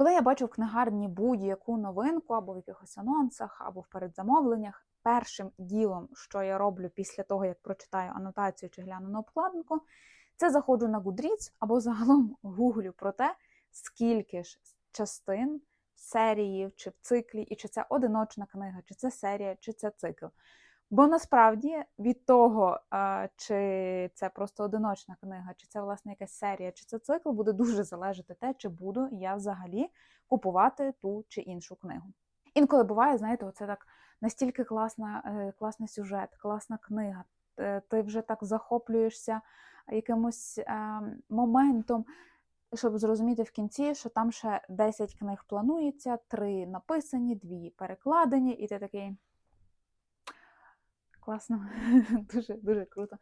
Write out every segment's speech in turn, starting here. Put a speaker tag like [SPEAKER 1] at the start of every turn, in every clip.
[SPEAKER 1] Коли я бачу в книгарні будь-яку новинку або в якихось анонсах, або в передзамовленнях, першим ділом, що я роблю після того, як прочитаю анотацію чи гляну на обкладинку, це заходжу на Goodreads або загалом гуглю про те, скільки ж частин серії чи в циклі, і чи це одиночна книга, чи це серія, чи це цикл. Бо насправді від того, чи це просто одиночна книга, чи це власне якась серія, чи це цикл, буде дуже залежати те, чи буду я взагалі купувати ту чи іншу книгу. Інколи буває, знаєте, оце так настільки класна, е, класний сюжет, класна книга. Ти вже так захоплюєшся якимось е, моментом, щоб зрозуміти в кінці, що там ще 10 книг планується, 3 написані, 2 перекладені, і ти такий. Класно, дуже дуже круто.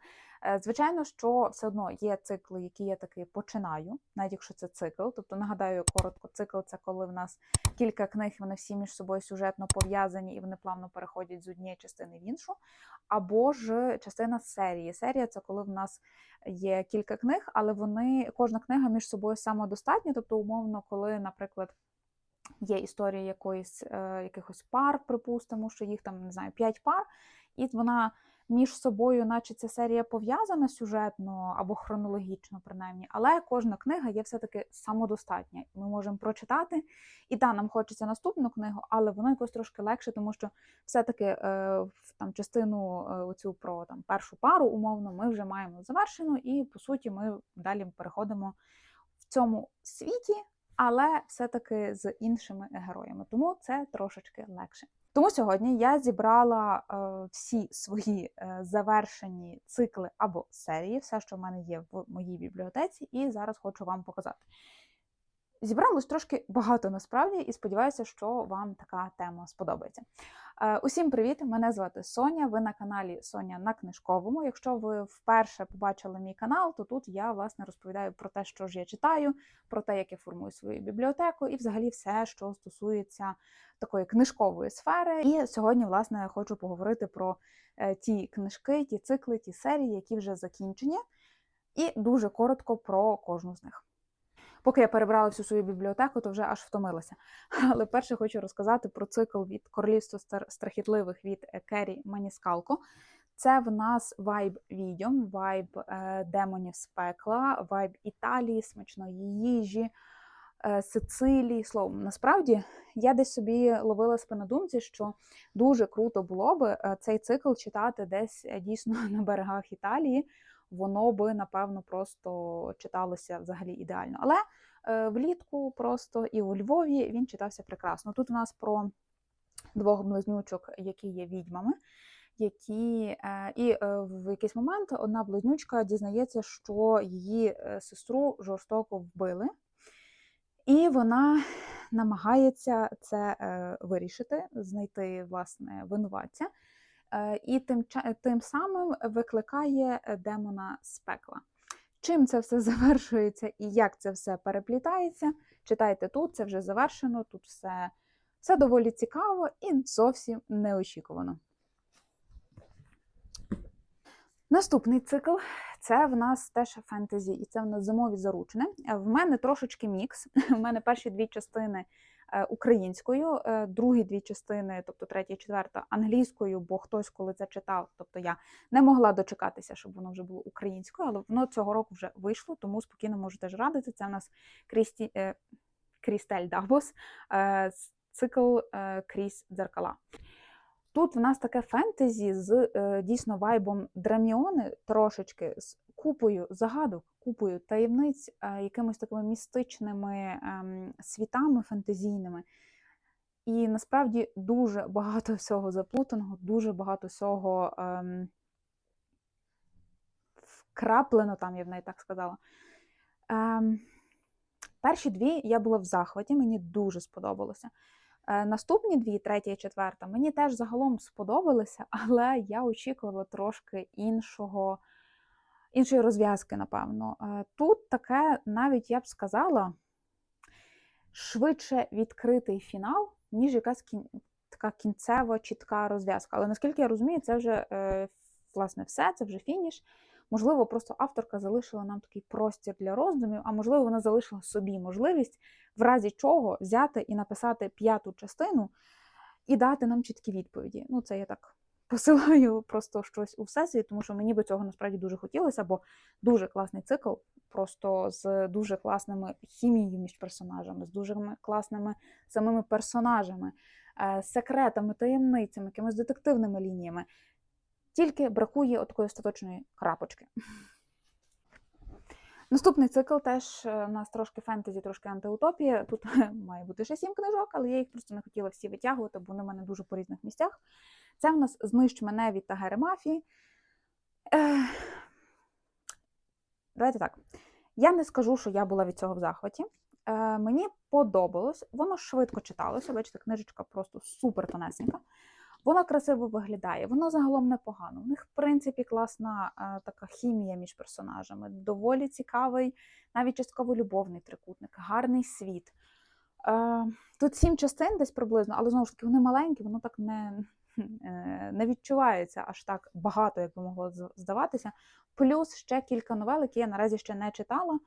[SPEAKER 1] Е, Звичайно, що все одно є цикли, які я таки починаю, навіть якщо це цикл. Тобто, нагадаю, коротко, цикл це коли в нас кілька книг, вони всі між собою сюжетно пов'язані і вони плавно переходять з однієї частини в іншу. Або ж частина серії. Серія це коли в нас є кілька книг, але вони кожна книга між собою самодостатня. Тобто, умовно, коли, наприклад. Є історія якоїсь, е, якихось пар, припустимо, що їх там не знаю, 5 пар, і вона між собою, наче ця серія пов'язана сюжетно або хронологічно, принаймні, але кожна книга є все-таки самодостатня. Ми можемо прочитати, і та нам хочеться наступну книгу, але воно якось трошки легше, тому що все-таки е, там частину е, оцю про там першу пару, умовно, ми вже маємо завершену, і по суті ми далі переходимо в цьому світі. Але все-таки з іншими героями, тому це трошечки легше. Тому сьогодні я зібрала е, всі свої е, завершені цикли або серії, все, що в мене є в моїй бібліотеці, і зараз хочу вам показати. Зібралось трошки багато насправді, і сподіваюся, що вам така тема сподобається. Е, Усім привіт! Мене звати Соня. Ви на каналі Соня на книжковому. Якщо ви вперше побачили мій канал, то тут я власне розповідаю про те, що ж я читаю, про те, як я формую свою бібліотеку, і взагалі все, що стосується такої книжкової сфери. І сьогодні, власне, хочу поговорити про е, ті книжки, ті цикли, ті серії, які вже закінчені, і дуже коротко про кожну з них. Поки я перебрала всю свою бібліотеку, то вже аж втомилася. Але перше хочу розказати про цикл від Королівства страхітливих від е, Керрі Маніскалко. Це в нас вайб відьом, вайб е, демонів з пекла, вайб Італії, смачної їжі, е, Сицилії. Словом, насправді я десь собі ловила на що дуже круто було би цей цикл читати десь дійсно на берегах Італії. Воно би, напевно, просто читалося взагалі ідеально. Але е, влітку просто і у Львові він читався прекрасно. Тут у нас про двох близнючок, які є відьмами, які е, і е, в якийсь момент одна близнючка дізнається, що її сестру жорстоко вбили, і вона намагається це вирішити, знайти власне винуватця. Е, І тим, тим самим викликає е, демона з пекла. Чим це все завершується і як це все переплітається, читайте тут, це вже завершено, тут все, все доволі цікаво і зовсім неочікувано. Наступний цикл це в нас теж фентезі, і це в нас зимові заручини. Е, В мене трошечки мікс. У мене перші дві частини е, українською, е, другі дві частини, тобто третя четверта, англійською, бо хтось коли це читав, тобто я не могла дочекатися, щоб воно вже було українською, але воно цього року вже вийшло, тому спокійно можете ж радити. Це в нас Крісті, е, Крістель Дабос, е, цикл е, Крізь дзеркала. Тут в нас таке фентезі з е, дійсно вайбом Драміони, трошечки з купою загадок, купою таємниць, е, якимись такими містичними ем, світами фентезійними. І насправді дуже багато всього заплутаного, дуже багато всього ем, вкраплено там, я б навіть так сказала. Ем, перші дві я була в захваті, мені дуже сподобалося. Е, Наступні дві, третя і четверта, мені теж загалом сподобалися, але я очікувала трошки іншого, іншої розв'язки, напевно. Е, Тут таке, навіть я б сказала, швидше відкритий фінал, ніж якась кін... така кінцева, чітка розв'язка. Але наскільки я розумію, це вже е, власне все, це вже фініш. Можливо, просто авторка залишила нам такий простір для роздумів, а можливо, вона залишила собі можливість, в разі чого взяти і написати п'яту частину і дати нам чіткі відповіді. Ну, це я так посилаю просто щось у всесвіт, тому що мені би цього насправді дуже хотілося, бо дуже класний цикл, просто з дуже класними хімією між персонажами, з дуже класними самими персонажами, е, секретами, таємницями, якимись детективними лініями. Тільки бракує такої остаточної крапочки. Наступний цикл теж е, у нас трошки фентезі, трошки антиутопія. Тут має бути ще сім книжок, але я їх просто не хотіла всі витягувати, бо вони в мене дуже по різних місцях. Це в нас знищ мене від Тагери Мафії. Е... Давайте так. Я не скажу, що я була від цього в захваті. Е, Мені подобалось, воно швидко читалося. Бачите, книжечка просто супер тонесенька. Воно красиво виглядає, воно загалом непогано. У них, в принципі, класна е, така хімія між персонажами, доволі цікавий, навіть частково любовний трикутник, гарний світ. Е, Тут сім частин десь приблизно, але знову ж таки вони маленькі, воно так не не відчувається аж так багато, як би могло здаватися. Плюс ще кілька новел, які я наразі ще не читала.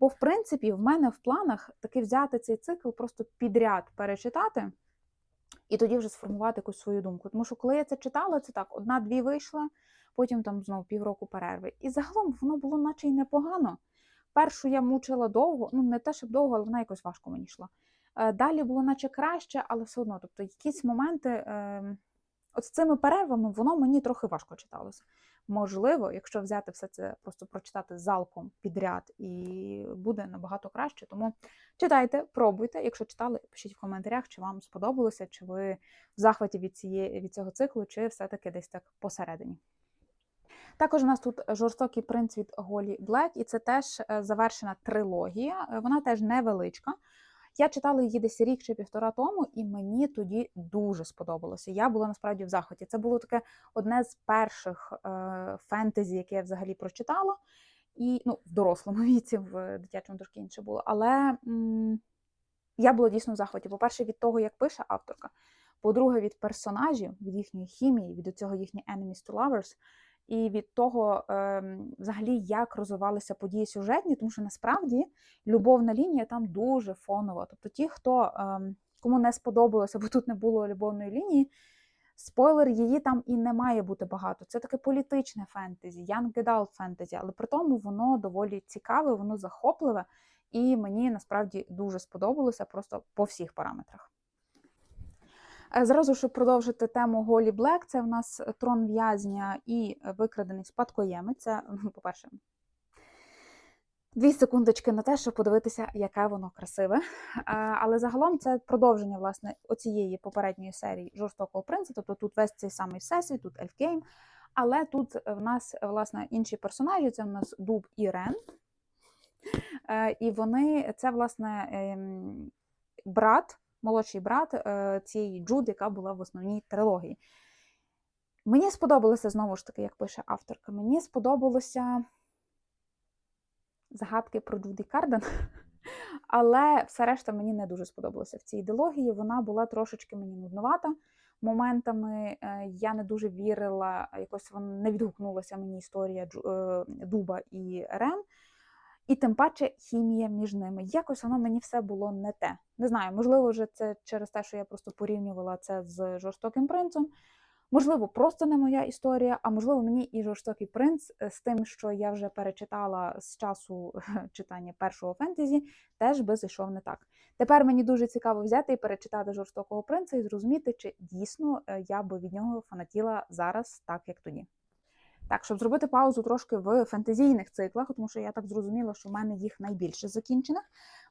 [SPEAKER 1] Бо, в принципі, в мене в планах таки взяти цей цикл, просто підряд перечитати і тоді вже сформувати якусь свою думку. Тому що коли я це читала, це так, одна-дві вийшла, потім там знову півроку перерви. І загалом воно було наче й непогано. Першу я мучила довго, ну не те, щоб довго, але вона якось важко мені йшла. Е, Далі було наче краще, але все одно, тобто якісь моменти, е, от з цими перервами, воно мені трохи важко читалося. Можливо, якщо взяти все це, просто прочитати залпом підряд, і буде набагато краще. Тому читайте, пробуйте. Якщо читали, пишіть в коментарях, чи вам сподобалося, чи ви в захваті від цієї від цього циклу, чи все-таки десь так посередині. Також у нас тут жорстокий принц від Голі Блек, і це теж е, завершена трилогія. Вона теж невеличка. Я читала її десь рік чи півтора тому, і мені тоді дуже сподобалося. Я була насправді в захваті. Це було таке одне з перших е, фентезі, яке я взагалі прочитала. І ну, в дорослому віці, в дитячому трошки інше було. Але м я була дійсно в захваті. По-перше, від того, як пише авторка. По-друге, від персонажів, від їхньої хімії, від цього їхніх enemies to lovers і від того, ем, взагалі, як розвивалися події сюжетні, тому що насправді любовна лінія там дуже фонова. Тобто, ті, хто ем, кому не сподобалося, бо тут не було любовної лінії, спойлер, її там і не має бути багато. Це таке політичне фентезі, young adult фентезі, але при тому воно доволі цікаве, воно захопливе, і мені насправді дуже сподобалося просто по всіх параметрах. Е, зразу, щоб продовжити тему Голі Блек, це в нас трон в'язня і викрадений спадкоємець. Це, по-перше, дві секундочки на те, щоб подивитися, яке воно красиве. Е, але загалом це продовження власне, оцієї попередньої серії жорстокого принцу. Тобто тут весь цей самий всесвіт, тут Ельфгейм. Але тут в нас власне інші персонажі: це в нас Дуб і Рен. Е, і вони це, власне, ем, брат молодший брат е, цієї Джуд, яка була в основній трилогії. Мені сподобалося, знову ж таки, як пише авторка, мені сподобалося загадки про Джуді Карден, але все решта мені не дуже сподобалося в цій ідеології. Вона була трошечки мені нудновата. Моментами е, я не дуже вірила, якось вона не відгукнулася мені історія е, Дуба і Рен. І тим паче хімія між ними. Якось воно мені все було не те. Не знаю, можливо, вже це через те, що я просто порівнювала це з жорстоким принцем. Можливо, просто не моя історія, а можливо, мені і жорстокий принц е, з тим, що я вже перечитала з часу читання першого фентезі, теж би зайшов не так. Тепер мені дуже цікаво взяти і перечитати жорстокого принца і зрозуміти, чи дійсно е, я би від нього фанатіла зараз, так як тоді. Так, щоб зробити паузу трошки в фентезійних циклах, тому що я так зрозуміла, що в мене їх найбільше закінчених,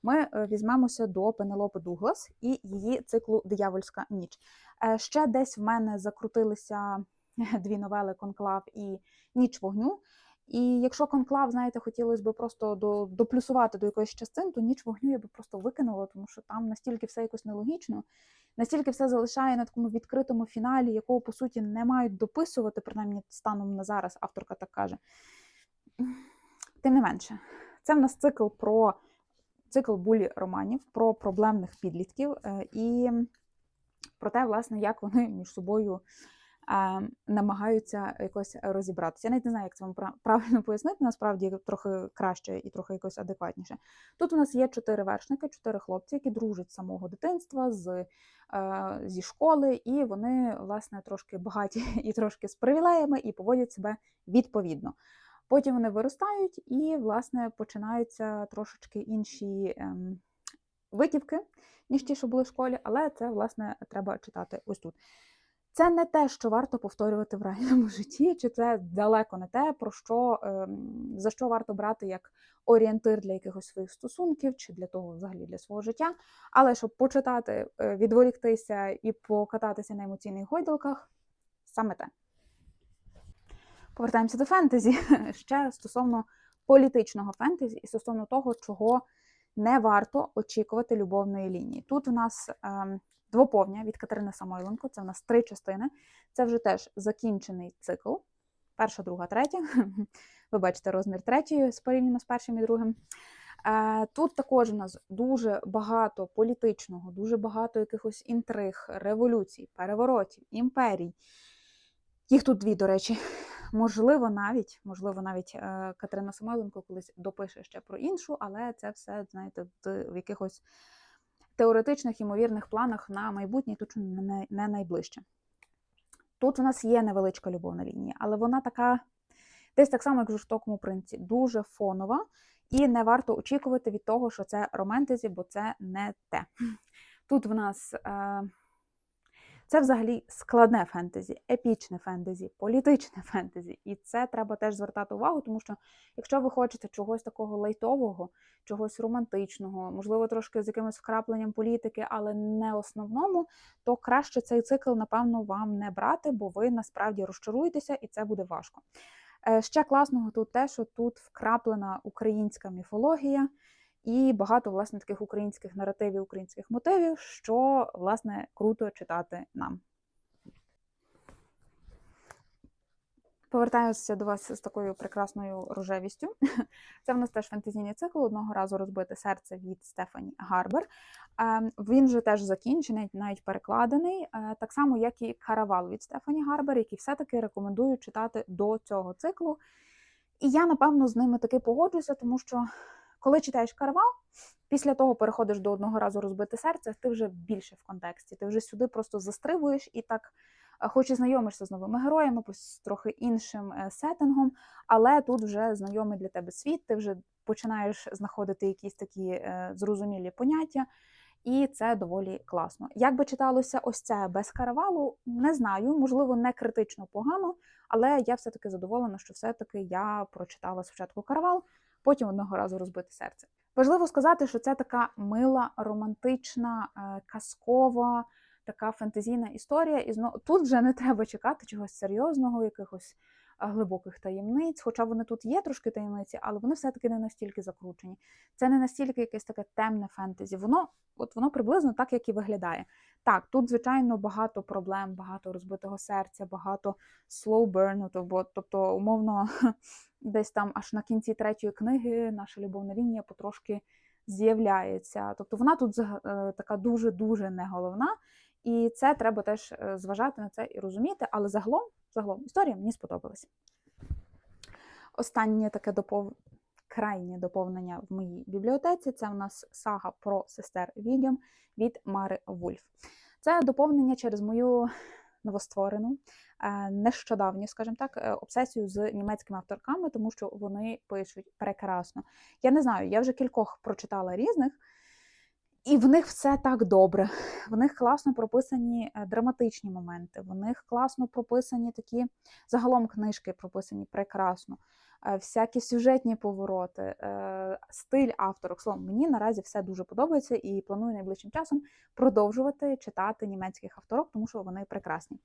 [SPEAKER 1] ми е, візьмемося до Пенелопи Дуглас і її циклу Диявольська ніч. Е, ще десь в мене закрутилися дві новели Конклав і Ніч вогню. І якщо конклав, знаєте, хотілося б просто до, доплюсувати до якоїсь частин, то ніч вогню я би просто викинула, тому що там настільки все якось нелогічно, настільки все залишає на такому відкритому фіналі, якого, по суті, не мають дописувати, принаймні станом на зараз, авторка так каже. Тим не менше, це в нас цикл про цикл булі романів, про проблемних підлітків е, і про те, власне, як вони між собою намагаються якось розібратися. Я навіть не знаю, як це вам правильно пояснити, насправді трохи краще і трохи якось адекватніше. Тут у нас є чотири вершники, чотири хлопці, які дружать з самого дитинства, з, е, зі школи, і вони, власне, трошки багаті і трошки з привілеями, і поводять себе відповідно. Потім вони виростають і, власне, починаються трошечки інші ем, витівки, ніж ті, що були в школі, але це, власне, треба читати ось тут. Це не те, що варто повторювати в реальному житті, чи це далеко не те, про що, ем, за що варто брати як орієнтир для якихось своїх стосунків, чи для того взагалі для свого життя. Але щоб почитати, е, відволіктися і покататися на емоційних гойдалках, саме те. Повертаємося до фентезі. Ще стосовно політичного фентезі і стосовно того, чого не варто очікувати любовної лінії. Тут у нас ем, двоповня від Катерини Самойленко, це в нас три частини. Це вже теж закінчений цикл. Перша, друга, третя. Ви бачите розмір третьої порівняно з першим і другим. Е, Тут також у нас дуже багато політичного, дуже багато якихось інтриг, революцій, переворотів, імперій. Їх тут дві, до речі. Можливо, навіть, можливо, навіть е, Катерина Самойленко колись допише ще про іншу, але це все, знаєте, в в якихось теоретичних імовірних планах на майбутнє, тут не, найближче. Тут у нас є невеличка любовна лінія, але вона така, десь так само, як в жорстокому принці, дуже фонова, і не варто очікувати від того, що це романтезі, бо це не те. Тут в нас. Е, це взагалі складне фентезі, епічне фентезі, політичне фентезі. І це треба теж звертати увагу, тому що якщо ви хочете чогось такого лайтового, чогось романтичного, можливо, трошки з якимось вкрапленням політики, але не основному, то краще цей цикл, напевно, вам не брати, бо ви насправді розчаруєтеся і це буде важко. Е, Ще класного тут те, що тут вкраплена українська міфологія. І багато власне таких українських наративів, українських мотивів, що власне круто читати нам. Повертаюся до вас з такою прекрасною рожевістю. Це в нас теж фентезійний цикл одного разу розбите серце від Стефані Гарбер. Ем, Він же теж закінчений, навіть перекладений, е, так само, як і Каравал від Стефані Гарбер, який все-таки рекомендую читати до цього циклу. І я, напевно, з ними таки погоджуюся, тому що коли читаєш каравал, після того переходиш до одного разу розбите серце, ти вже більше в контексті. Ти вже сюди просто застрибуєш і так, хоч і знайомишся з новими героями, з трохи іншим е, сеттингом, але тут вже знайомий для тебе світ, ти вже починаєш знаходити якісь такі е, зрозумілі поняття. І це доволі класно. Як би читалося ось це без каравалу, не знаю, можливо, не критично погано, але я все-таки задоволена, що все-таки я прочитала спочатку каравал, потім одного разу розбити серце. Важливо сказати, що це така мила, романтична, е, казкова, така фентезійна історія. І знову тут вже не треба чекати чогось серйозного, якихось глибоких таємниць. Хоча вони тут є трошки таємниці, але вони все-таки не настільки закручені. Це не настільки якесь таке темне фентезі. Воно от воно приблизно так, як і виглядає. Так, тут, звичайно, багато проблем, багато розбитого серця, багато slow burn, бо, тобто, умовно, десь там аж на кінці третьої книги наша любовна лінія потрошки з'являється. Тобто вона тут е, така дуже-дуже не головна. І це треба теж е, зважати на це і розуміти, але загалом, загалом історія мені сподобалась. Останнє таке допов... крайнє доповнення в моїй бібліотеці це у нас сага про сестер відьом від Мари Вульф. Це доповнення через мою новостворену, е, нещодавню, скажімо так, е, обсесію з німецькими авторками, тому що вони пишуть прекрасно. Я не знаю, я вже кількох прочитала різних. І в них все так добре. В них класно прописані е, драматичні моменти, в них класно прописані такі загалом книжки прописані прекрасно, е, всякі сюжетні повороти, е, стиль авторок. Словом, мені наразі все дуже подобається і планую найближчим часом продовжувати читати німецьких авторок, тому що вони прекрасні.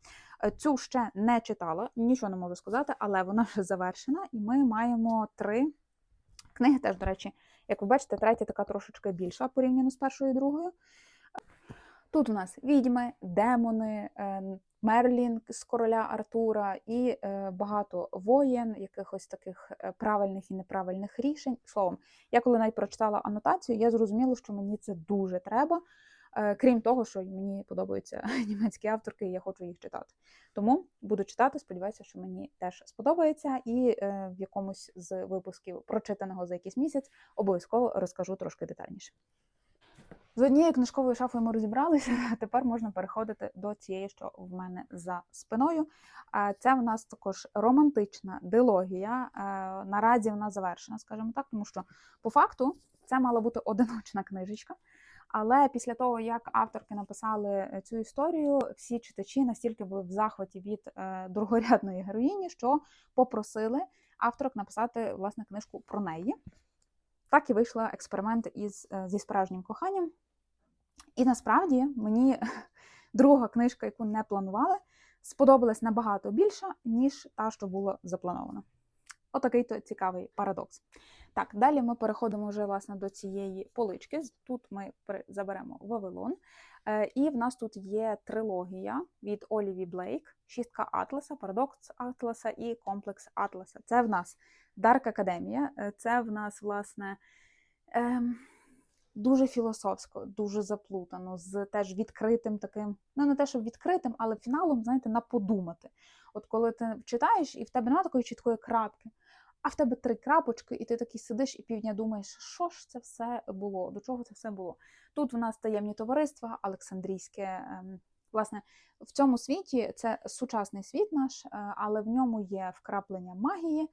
[SPEAKER 1] Цю ще не читала, нічого не можу сказати, але вона вже завершена, і ми маємо три книги теж, до речі. Як ви бачите, третя така трошечки більша порівняно з першою і другою. Тут у нас відьми, демони, е, Мерлін з короля Артура і е, багато воєн, якихось таких е, правильних і неправильних рішень. Словом, я коли навіть прочитала анотацію, я зрозуміла, що мені це дуже треба. Е, Крім того, що мені подобаються німецькі авторки, і я хочу їх читати. Тому буду читати, сподіваюся, що мені теж сподобається, і е, в якомусь з випусків прочитаного за якийсь місяць обов'язково розкажу трошки детальніше. З однією книжковою шафою ми розібралися, а тепер можна переходити до цієї, що в мене за спиною. Це в нас також романтична дилогія. Е, Наразі вона завершена, скажімо так, тому що по факту це мала бути одиночна книжечка. Але після того, як авторки написали е, цю історію, всі читачі настільки були в захваті від е, другорядної героїні, що попросили авторок написати власне книжку про неї. Так і вийшла експеримент із, е, зі справжнім коханням. І насправді мені друга книжка, яку не планували, сподобалась набагато більше, ніж та, що була запланована. Отакий то цікавий парадокс. Так, далі ми переходимо вже власне до цієї полички. Тут ми заберемо Вавилон. Е, І в нас тут є трилогія від Оліві Блейк, шістка Атласа, Парадокс Атласа і Комплекс Атласа. Це в нас Дарк Академія, е, це в нас, власне, ем, дуже філософсько, дуже заплутано, з теж відкритим таким, ну не те, що відкритим, але фіналом, знаєте, на подумати. От коли ти читаєш, і в тебе немає такої чіткої крапки, а в тебе три крапочки, і ти такий сидиш і півдня думаєш, що ж це все було, до чого це все було. Тут в нас таємні товариства, Олександрійське. ем, Власне, в цьому світі це сучасний світ наш, е, але в ньому є вкраплення магії,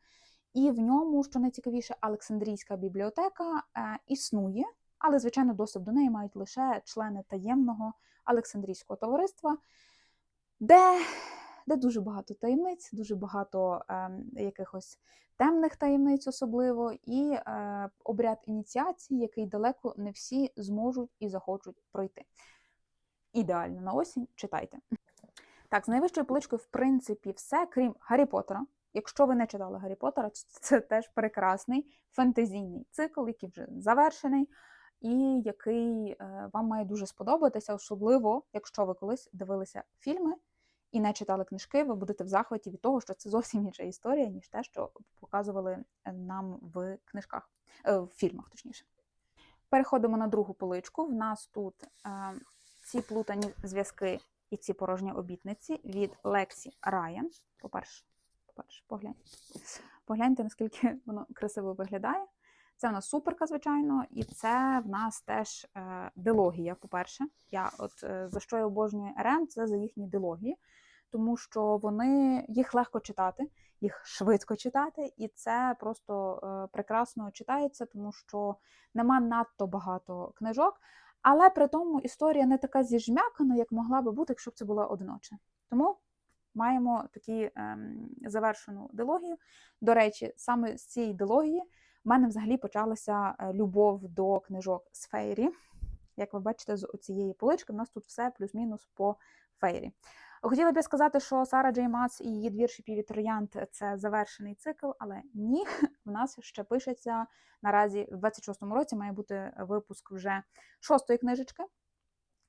[SPEAKER 1] і в ньому, що найцікавіше, Олександрійська бібліотека е, існує, але, звичайно, доступ до неї мають лише члени таємного Олександрійського товариства, де, де дуже багато таємниць, дуже багато е, якихось темних таємниць, особливо, і е, обряд ініціації, який далеко не всі зможуть і захочуть пройти. Ідеально на осінь читайте. Так, з найвищою поличкою, в принципі, все, крім Гаррі Поттера. Якщо ви не читали Гаррі Поттера, це теж прекрасний фентезійний цикл, який вже завершений, і який е, вам має дуже сподобатися, особливо, якщо ви колись дивилися фільми і не читали книжки, ви будете в захваті від того, що це зовсім інша історія, ніж те, що показували нам в книжках, е, в фільмах, точніше. Переходимо на другу поличку. В нас тут е, ці плутані зв'язки і ці порожні обітниці від Лексі Райан. По-перше, по-перше, погляньте. Погляньте, наскільки воно красиво виглядає. Це в нас суперка, звичайно, і це в нас теж е, дилогія. По-перше, я от е, за що я обожнюю РМ, це за їхні дилогії, тому що вони їх легко читати, їх швидко читати, і це просто е, прекрасно читається, тому що нема надто багато книжок. Але при тому історія не така зіжмякана, як могла би бути, якщо б це була одиноча. Тому маємо такі ем, завершену дилогію. До речі, саме з цієї дилогії в мене взагалі почалася е, любов до книжок з фейрі. Як ви бачите, з цієї полички в нас тут все плюс-мінус по фейрі. Хотіла б я сказати, що Сара Джей Мац і її двірші Півітроянт це завершений цикл, але ні, в нас ще пишеться наразі в 26-му році має бути випуск вже шостої книжечки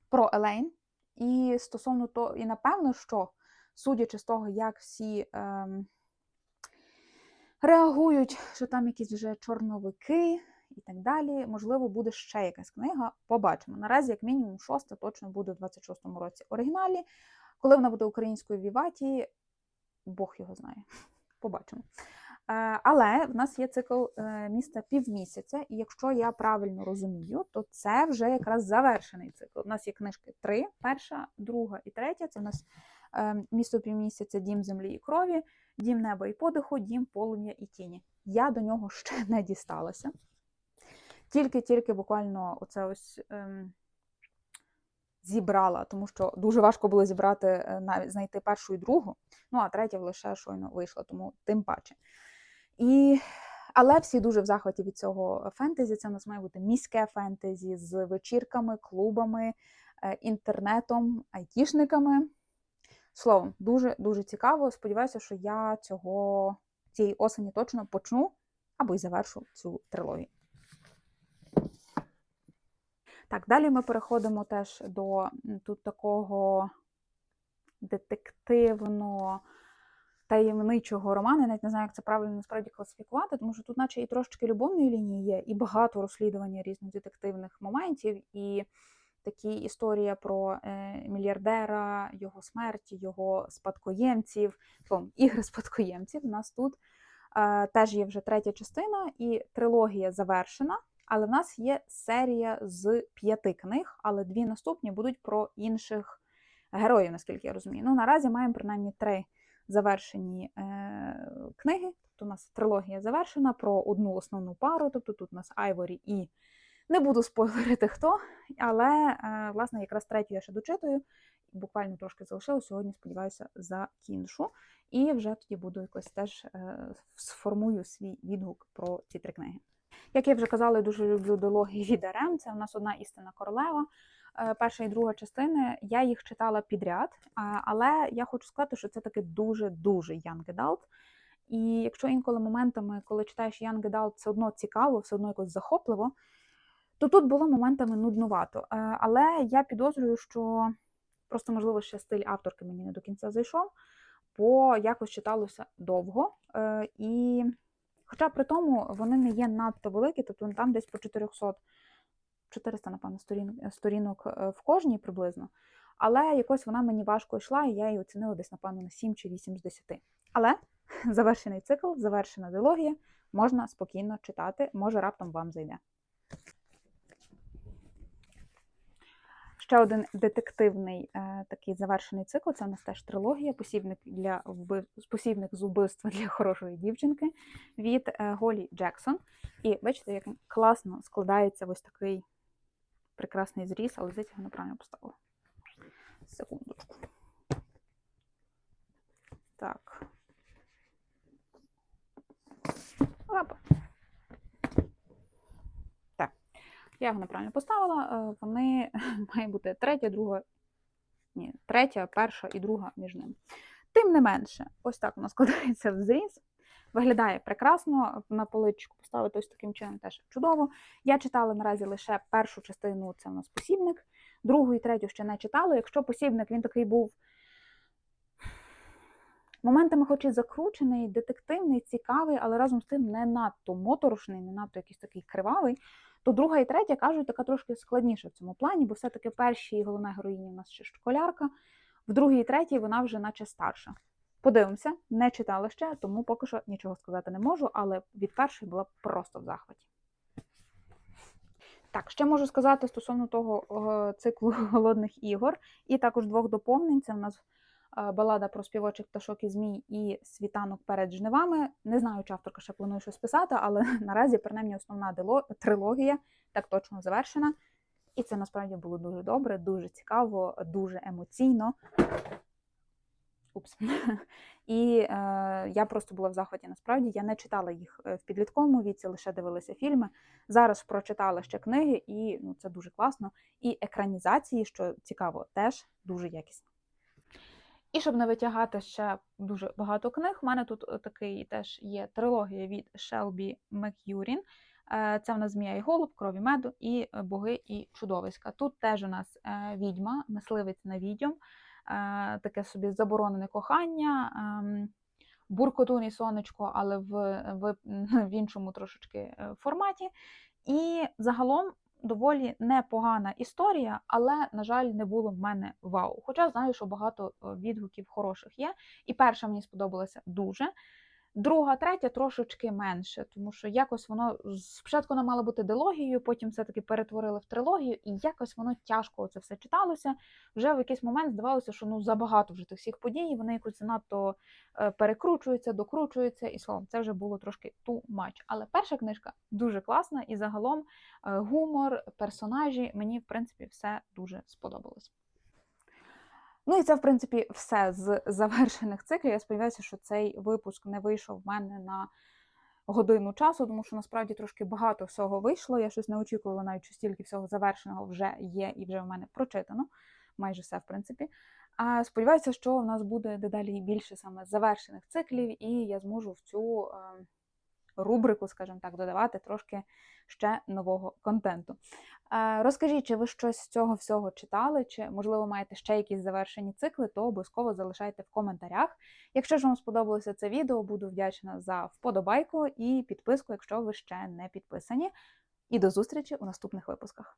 [SPEAKER 1] про Елейн. І стосовно того, і напевно, що судячи з того, як всі ем, реагують, що там якісь вже чорновики і так далі, можливо, буде ще якась книга. Побачимо. Наразі, як мінімум, шоста точно буде в 26-му році оригіналі. Коли вона буде українською в Віваті, Бог його знає. Побачимо. Е, Але в нас є цикл е, міста півмісяця, і якщо я правильно розумію, то це вже якраз завершений цикл. У нас є книжки три: перша, друга і третя. Це в нас е, місто півмісяця, дім землі і крові, дім неба і подиху, дім полум'я і тіні. Я до нього ще не дісталася. Тільки-тільки буквально оце ось. ем, Зібрала, тому що дуже важко було зібрати е, навіть знайти першу і другу. Ну а третя лише щойно вийшла, тому тим паче. І... Але всі дуже в захваті від цього фентезі. Це у нас має бути міське фентезі з вечірками, клубами, е, інтернетом, айтішниками. Словом, дуже дуже цікаво. Сподіваюся, що я цього цієї осені точно почну або й завершу цю трилогію. Так, далі ми переходимо теж до тут такого детективно таємничого роману. Я навіть не знаю, як це правильно насправді класифікувати, тому що тут, наче і трошечки любовної лінії є, і багато розслідування різних детективних моментів. І такі історія про е, мільярдера, його смерть, його спадкоємців, словом, ігри спадкоємців. У нас тут е, теж є вже третя частина, і трилогія завершена. Але в нас є серія з п'яти книг, але дві наступні будуть про інших героїв, наскільки я розумію. Ну, наразі маємо принаймні три завершені е, книги. Тобто у нас трилогія завершена про одну основну пару. Тобто тут у нас Айворі і не буду спойлерити хто, але е, власне якраз третю я ще дочитую. Буквально трошки залишилось. Сьогодні, сподіваюся, закінчу. І вже тоді буду якось теж е, сформую свій відгук про ці три книги. Як я вже казала, я дуже люблю дилогії від РМ. Це у нас одна істина королева. Е, Перша і друга частини. Я їх читала підряд, але я хочу сказати, що це таки дуже-дуже young adult. І якщо інколи моментами, коли читаєш young adult, все одно цікаво, все одно якось захопливо, то тут було моментами нуднувато. Е, Але я підозрюю, що просто, можливо, ще стиль авторки мені не до кінця зайшов, бо якось читалося довго. Е, І Хоча при тому вони не є надто великі, тобто там десь по 400, 400, напевно, сторінок, е, в кожній приблизно. Але якось вона мені важко йшла, і я її оцінила десь, напевно, на 7 чи 8 з 10. Але завершений цикл, завершена дилогія, можна спокійно читати, може раптом вам зайде. Ще один детективний е, такий завершений цикл. Це у нас теж трилогія, посібник для вбив... посібник з убивства для хорошої дівчинки від е, Голі Джексон. І бачите, як класно складається ось такий прекрасний зріз, але здається, його неправильно поставила. Секундочку. Так. Я його неправильно поставила. Е, Вони має бути третя, друга, ні, третя, перша і друга між ними. Тим не менше, ось так воно складається в зріз. Виглядає прекрасно, на поличку поставити ось таким чином теж чудово. Я читала наразі лише першу частину, це у нас посібник, другу і третю ще не читала. Якщо посібник він такий був моментами, хоч і закручений, детективний, цікавий, але разом з тим не надто моторошний, не надто якийсь такий кривавий, то друга і третя, кажуть, така трошки складніша в цьому плані, бо все-таки першій головна героїні у нас ще школярка, в другій і третій вона вже наче старша. Подивимося, не читала ще, тому поки що нічого сказати не можу, але від першої була просто в захваті. Так, ще можу сказати стосовно того циклу голодних ігор, і також двох доповнень. Це в нас балада про співочих пташок і змій і світанок перед жнивами. Не знаю, чи авторка ще планує щось писати, але наразі, принаймні, основна трилогія так точно завершена. І це насправді було дуже добре, дуже цікаво, дуже емоційно. Упс. І е, я просто була в захваті. Насправді я не читала їх в підлітковому віці, лише дивилася фільми. Зараз прочитала ще книги, і ну, це дуже класно. І екранізації, що цікаво, теж дуже якісні. І щоб не витягати ще дуже багато книг, в мене тут такий теж є трилогія від Шелбі Мак'юрін. Це в нас Змія і Голуб, крові меду і боги і чудовиська. Тут теж у нас е, відьма, мисливець на відьом, е, таке собі заборонене кохання, ем, буркотун і сонечко, але в, в, в іншому трошечки е, форматі. І загалом доволі непогана історія, але, на жаль, не було в мене вау. Хоча знаю, що багато е, відгуків хороших є. І перша мені сподобалася дуже. Друга, третя трошечки менше, тому що якось воно спочатку вона мала бути дилогією, потім все-таки перетворили в трилогію, і якось воно тяжко це все читалося. Вже в якийсь момент здавалося, що ну забагато вже тих всіх подій, вони якось занадто е, перекручуються, докручуються, і словом, це вже було трошки too much. Але перша книжка дуже класна, і загалом е, гумор, персонажі мені, в принципі, все дуже сподобалось. Ну і це, в принципі, все з завершених циклів. Я сподіваюся, що цей випуск не вийшов в мене на годину часу, тому що насправді трошки багато всього вийшло. Я щось не очікувала, навіть що стільки всього завершеного вже є і вже в мене прочитано. Майже все, в принципі. А сподіваюся, що в нас буде дедалі більше саме завершених циклів, і я зможу в цю. Рубрику, скажімо так, додавати трошки ще нового контенту. Розкажіть, чи ви щось з цього всього читали, чи, можливо, маєте ще якісь завершені цикли, то обов'язково залишайте в коментарях. Якщо ж вам сподобалося це відео, буду вдячна за вподобайку і підписку, якщо ви ще не підписані. І до зустрічі у наступних випусках.